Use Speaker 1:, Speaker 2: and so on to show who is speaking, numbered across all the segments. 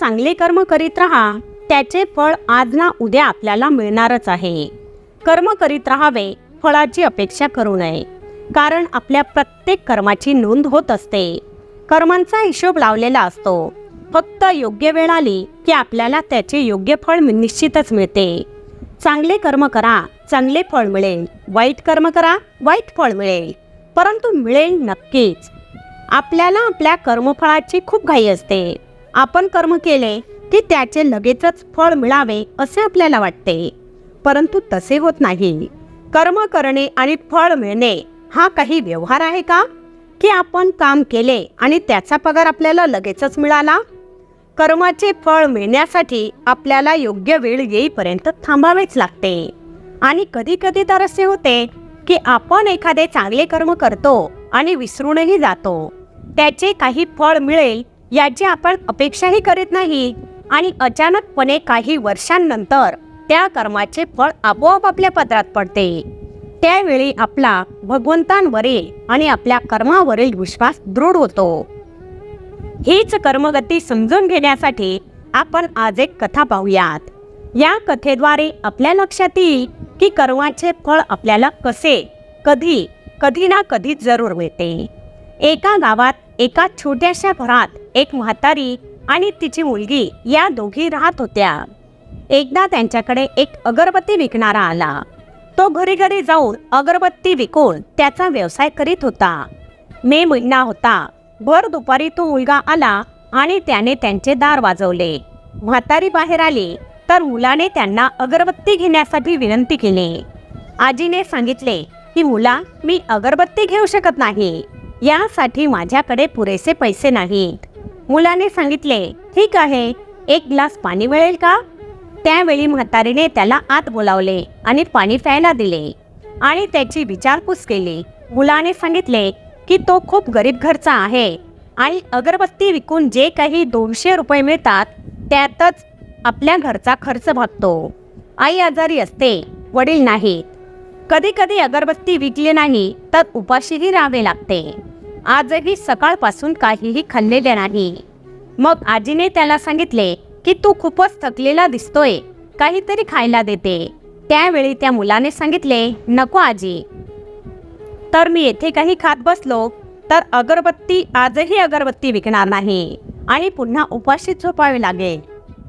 Speaker 1: चांगले कर्म करीत राहा त्याचे फळ आज ना उद्या आपल्याला मिळणारच आहे. कर्म करीत राहावे फळाची अपेक्षा करू नये. कारण आपल्या प्रत्येक कर्माची नोंद होत असते. कर्मांचा हिशोब लावलेला असतो. फक्त योग्य वेळ आली की आपल्याला त्याचे योग्य फळ निश्चितच मिळते. चांगले कर्म करा चांगले फळ मिळेल. वाईट कर्म करा वाईट फळ मिळेल. परंतु मिळेल नक्कीच. आपल्याला आपल्या कर्मफळाची खूप घाई असते. आपण कर्म केले की त्याचे लगेचच फळ मिळावे असे आपल्याला वाटते. परंतु तसे होत नाही. कर्म करणे आणि फळ मिळणे हा काही व्यवहार आहे का? की आपण काम केले आणि त्याचा पगार आपल्याला लगेचच मिळाला? कर्माचे फळ मिळण्यासाठी आपल्याला योग्य वेळ येईपर्यंत थांबावेच लागते. आणि कधी कधी तर असे होते की आपण एखादे चांगले कर्म करतो आणि विसरूनही जातो. त्याचे काही फळ मिळेल याची आपण अपेक्षाही करीत नाही आणि अचानकपणे काही वर्षांनंतर त्या कर्माचे फळ आपोआप आपल्या पत्रात पडते. त्यावेळी आपला भगवंतांवरील आणि आपल्या कर्मावरील विश्वास दृढ होतो. हीच कर्मगती समजून घेण्यासाठी आपण आज एक कथा पाहूयात. या कथेद्वारे आपल्या लक्षात येईल की कर्माचे फळ आपल्याला कसे कधी कधी ना कधी जरूर मिळते. एका गावात एका छोट्याशा घरात एक म्हातारी आणि तिची मुलगी या दोघी राहत होत्या. एकदा त्यांच्याकडे एक अगरबत्ती विकणारा आला. तो घरी घरी जाऊन अगरबत्ती विकून त्याचा व्यवसाय करीत होता. मे महिना होता. भर दुपारी तो मुलगा आला आणि त्याने त्यांचे दार वाजवले. म्हातारी बाहेर आली तर मुलाने त्यांना अगरबत्ती घेण्यासाठी विनंती केली. आजीने सांगितले की मुला मी अगरबत्ती घेऊ शकत नाही. यासाठी माझ्याकडे पुरेसे पैसे नाहीत. मुलाने सांगितले ठीक आहे एक ग्लास पाणी मिळेल का? त्यावेळी म्हातारीने त्याला आत बोलावले आणि पाणी प्यायला दिले. आणि त्याची विचारपूस केली. मुलाने सांगितले की तो खूप गरीब घरचा आहे आणि अगरबत्ती विकून जे काही दोनशे रुपये मिळतात त्यातच आपल्या घरचा खर्च भागतो. आई आजारी असते वडील नाहीत. कधी कधी अगरबत्ती विकली नाही तर उपाशीही राहावे लागते. आजही सकाळपासून काहीही खाल्लेले नाही. मग आजीने त्याला सांगितले की तू खूपच थकलेला दिसतोय काहीतरी खायला देते. त्यावेळी त्या मुलाने सांगितले नको आजी. तर मी येथे काही खात बसलो तर अगरबत्ती आजही अगरबत्ती विकणार नाही आणि पुन्हा उपाशी झोपावे लागेल.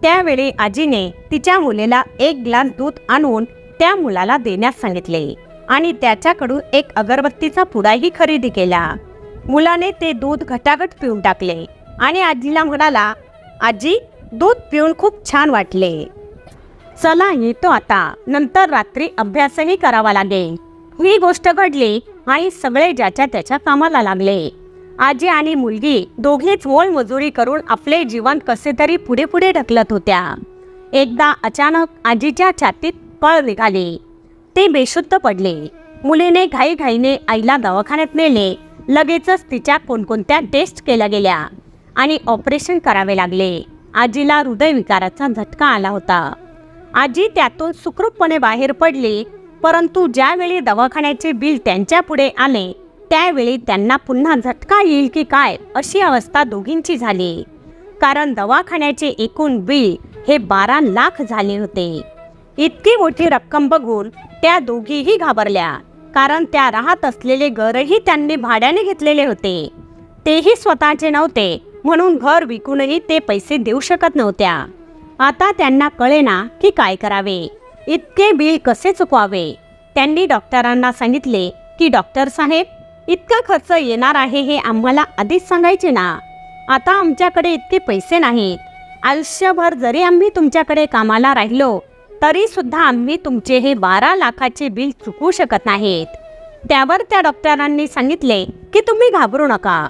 Speaker 1: त्यावेळी आजीने तिच्या मुलीला एक ग्लास दूध आणून त्या मुलाला देण्यास सांगितले आणि त्याच्याकडून एक अगरबत्तीचा पुडाही खरेदी केला. मुलाने ते दूध घटाघट पिऊन टाकले. आणि आजीला म्हणाला आजी दूध पिऊन खूप छान वाटले. चला येतो आता. नंतर रात्री अभ्यासही करावा लागेल. ही गोष्ट घडली आणि सगळे ज्याच्या त्याच्या कामाला लागले. आजी आणि मुलगी दोघेच मोलमजुरी करून आपले जीवन कसे तरी पुढे पुढे ढकलत होत्या. एकदा अचानक आजीच्या छातीत पळ निघाली. ते बेशुद्ध पडले. मुलीने घाईघाईने आईला दवाखान्यात नेले. लगेचच तिच्या कोणकोणत्या टेस्ट केल्या गेल्या आणि ऑपरेशन करावे लागले. आजीला हृदयविकाराचा झटका आला होता. आजी त्यातून सुखरूपपणे बाहेर पडली परंतु ज्यावेळी दवाखान्याचे बिल त्यांच्या पुढे आले त्यावेळी त्यांना पुन्हा झटका येईल की काय अशी अवस्था दोघींची झाली. कारण दवाखान्याचे एकूण बिल हे बारा लाख झाले होते. इतकी मोठी रक्कम बघून त्या दोघीही घाबरल्या. कारण त्या राहत असलेले घरही त्यांनी भाड्याने घेतलेले होते. तेही स्वतःचे नव्हते म्हणून घर विकूनही ते पैसे देऊ शकत नव्हत्या. आता त्यांना कळेना की काय करावे. इतके बिल कसे चुकवावे? त्यांनी डॉक्टरांना सांगितले की डॉक्टर साहेब इतका खर्च येणार आहे हे आम्हाला आधीच सांगायचे ना. आता आमच्याकडे इतके पैसे नाहीत. आयुष्यभर जरी आम्ही तुमच्याकडे कामाला राहिलो तरी सुद्धा आम्ही तुमचे हे बारा लाखाचे बिल चुकवू शकत नाहीत. त्यावर त्या डॉक्टरांनी सांगितले की तुम्ही घाबरू नका.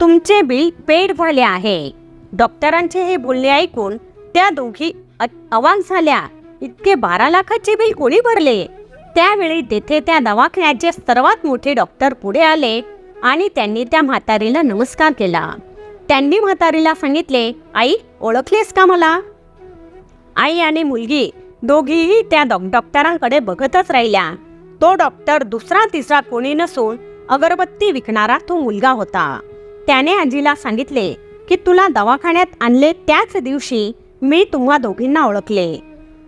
Speaker 1: तुमचे बिल पेड झाले आहे. डॉक्टरांचे हे बोलणे ऐकून त्या दोघी अ- अवाक झाल्या. इतके बारा लाखाचे बिल कोणी भरले? त्यावेळी तेथे त्या दवाखान्याचे सर्वात मोठे डॉक्टर पुढे आले आणि त्यांनी त्या म्हातारीला नमस्कार केला. त्यांनी म्हातारीला सांगितले आई ओळखलेस का मला? आई आणि मुलगी दोघीही त्या डॉ- डॉक्टरांकडे बघतच राहिल्या. तो डॉक्टर दुसरा तिसरा कोणी नसून अगरबत्ती विकणारा तो मुलगा होता. त्याने आजीला सांगितले की तुला दवाखान्यात आणले त्याच दिवशी मी तुम्हा दोघींना ओळखले.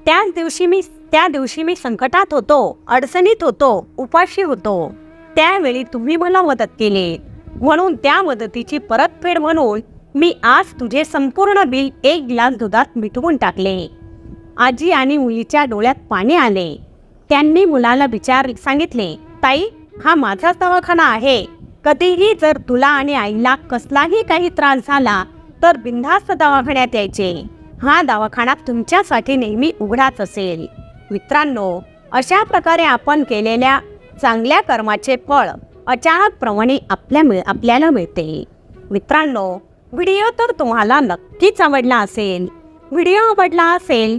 Speaker 1: त्याच दिवशी मी त्या दिवशी मी संकटात होतो अडचणीत होतो उपाशी होतो. त्यावेळी तुम्ही मला मदत केली. म्हणून त्या मदतीची परतफेड म्हणून मी आज तुझे संपूर्ण बिल एक ग्लास दुधात मिटवून टाकले. आजी आणि मुलीच्या डोळ्यात पाणी आले. त्यांनी मुलाला विचार सांगितले ताई हा माझाच दवाखाना आहे. कधीही जर तुला आणि आईला कसलाही काही त्रास झाला तर बिनधास्त दवाखान्यात यायचे. हा दवाखाना तुमच्यासाठी नेहमी उघडाच असेल. मित्रांनो अशा प्रकारे आपण केलेल्या चांगल्या कर्माचे फळ अचानकप्रमाणे आपल्या मिळ आपल्याला मिळते. मित्रांनो व्हिडिओ तर तुम्हाला नक्कीच आवडला असेल. व्हिडिओ आवडला असेल